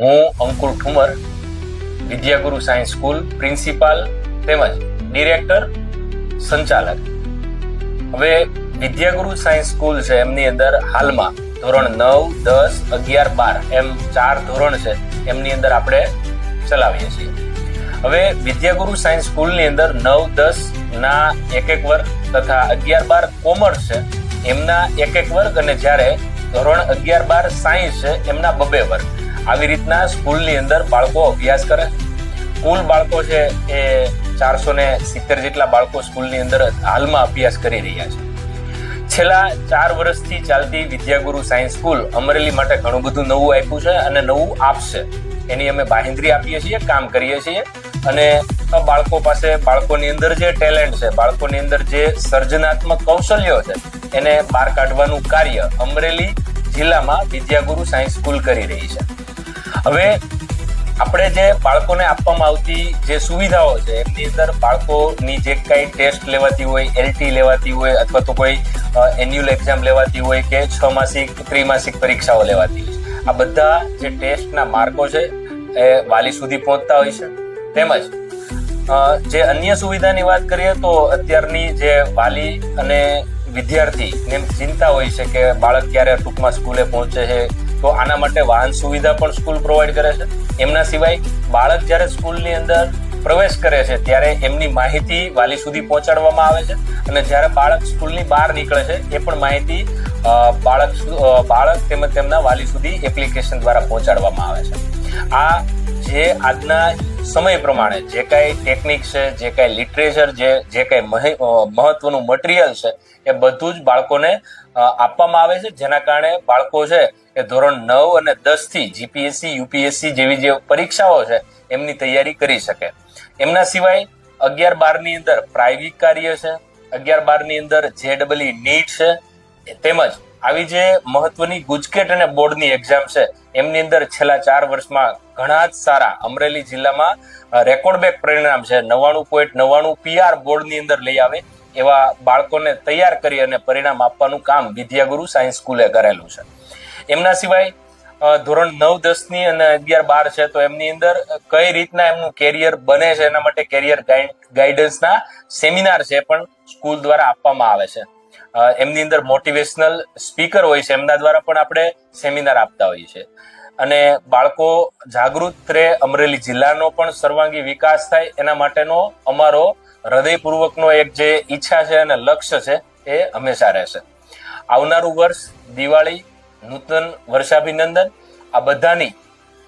હું Ankur Thumar Vidyaguru science school, principal તેમજ director, સંચાલક. હવે વિદ્યાગુરુ સાયન્સ સ્કૂલ છે એમની અંદર હાલમાં ધોરણ નવ, દસ, અગિયાર, બાર એમ ચાર ધોરણ છે એમની અંદર આપણે ચલાવીએ છીએ. હવે વિદ્યાગુરુ સાયન્સ સ્કૂલની અંદર નવ, દસ ના એક એક વર્ગ તથા અગિયાર, બાર કોમર્સ છે, એમના એક એક વર્ગ અને જ્યારે ધોરણ અગિયાર, બાર સાયન્સ છે, એમના બબે વર્ગ. આવી રીતના સ્કૂલની અંદર બાળકો અભ્યાસ કરે. કુલ બાળકો છે એ ચારસો ને સિત્તેર જેટલા બાળકો સ્કૂલની અંદર હાલમાં અભ્યાસ કરી રહ્યા છે. છેલ્લા ચાર વર્ષથી ચાલતી વિદ્યાગુરુ સાયન્સ સ્કૂલ અમરેલી માટે ઘણું બધું નવું આપ્યું છે અને નવું આપશે. એની અમે બાહેંધરી આપીએ છીએ, કામ કરીએ છીએ અને બાળકો પાસે બાળકોની અંદર જે ટેલેન્ટ છે, બાળકોની અંદર જે સર્જનાત્મક કૌશલ્યો છે, એને બહાર કાઢવાનું કાર્ય અમરેલી જિલ્લામાં વિદ્યાગુરુ સાયન્સ સ્કૂલ કરી રહી છે. હવે આપણે જે બાળકોને આપવામાં આવતી જે સુવિધાઓ છે, એમની અંદર બાળકોની જે કઈ ટેસ્ટ લેવાતી હોય, એલટી લેવાતી હોય, અથવા તો કોઈ એન્યુઅલ એક્ઝામ લેવાતી હોય કે છ માસિક, ત્રિમાસિક પરીક્ષાઓ લેવાતી હોય આ બધા જે ટેસ્ટના માર્કો છે, એ વાલી સુધી પહોંચતા હોય છે. તેમજ જે અન્ય સુવિધાની વાત કરીએ તો અત્યારની જે વાલી અને વિદ્યાર્થી એમ ચિંતા હોય છે કે બાળક ક્યારે ટૂંકમાં સ્કૂલે પહોંચે છે તો આના માટે વાહન સુવિધા પણ સ્કૂલ પ્રોવાઈડ કરે છે. એમના સિવાય બાળક જ્યારે સ્કૂલની અંદર પ્રવેશ કરે છે, ત્યારે એમની માહિતી વાલી સુધી પહોંચાડવામાં આવે છે અને જ્યારે બાળક સ્કૂલની બહાર નીકળે છે, એ પણ માહિતી બાળક બાળક તેમજ તેમના વાલી સુધી એપ્લિકેશન દ્વારા પહોંચાડવામાં આવે છે. આ જે આજના સમય પ્રમાણે જે કાંઈ ટેકનિક છે, જે કાંઈ લિટરેચર જે જે કાંઈ મહત્વનું મટીરિયલ છે, એ બધું જ બાળકોને આપવામાં આવે છે. જેના કારણે બાળકો છે, એ ધોરણ નવ અને દસથી જીપીએસસી યુપીએસસી જેવી જે પરીક્ષાઓ છે, એમની તૈયારી કરી શકે. એમના સિવાય અગિયાર બારની અંદર પ્રાયોગિક કાર્ય છે, અગિયાર બારની અંદર જે ડબલઈ નીટ છે તેમજ આવી જે મહત્વની ગુજકેટ અને બોર્ડની એક્ઝામ છે, એમની અંદર છેલ્લા ચાર વર્ષમાં ઘણા જ સારા અમરેલી જિલ્લામાં રેકોર્ડ બેક પરિણામ છે. નવ્વાણું પોઈન્ટ નવ્વાણું પીઆર બોર્ડની અંદર લઈ આવે એવા બાળકોને તૈયાર કરી અને પરિણામ આપવાનું કામ વિદ્યાગુરુ સાયન્સ સ્કૂલે કરેલું છે. એમના સિવાય ધોરણ નવ, દસની અને અગિયાર, બાર છે, તો એમની અંદર કઈ રીતના એમનું કેરિયર બને છે એના માટે કેરિયર ગાઈડન્સના સેમિનાર છે પણ સ્કૂલ દ્વારા આપવામાં આવે છે. એમની અંદર મોટિવેશનલ સ્પીકર હોય છે, એમના દ્વારા પણ આપણે સેમિનાર આપતા હોઈએ છીએ. અને બાળકો જાગૃત રહે અમરેલી જિલ્લાનો પણ સર્વાંગી વિકાસ થાય, એના માટેનો અમારો હૃદયપૂર્વકનો એક જે ઈચ્છા છે અને લક્ષ્ય છે, એ હંમેશા રહેશે. આવનારું વર્ષ દિવાળી, નૂતન વર્ષાભિનંદન, આ બધાની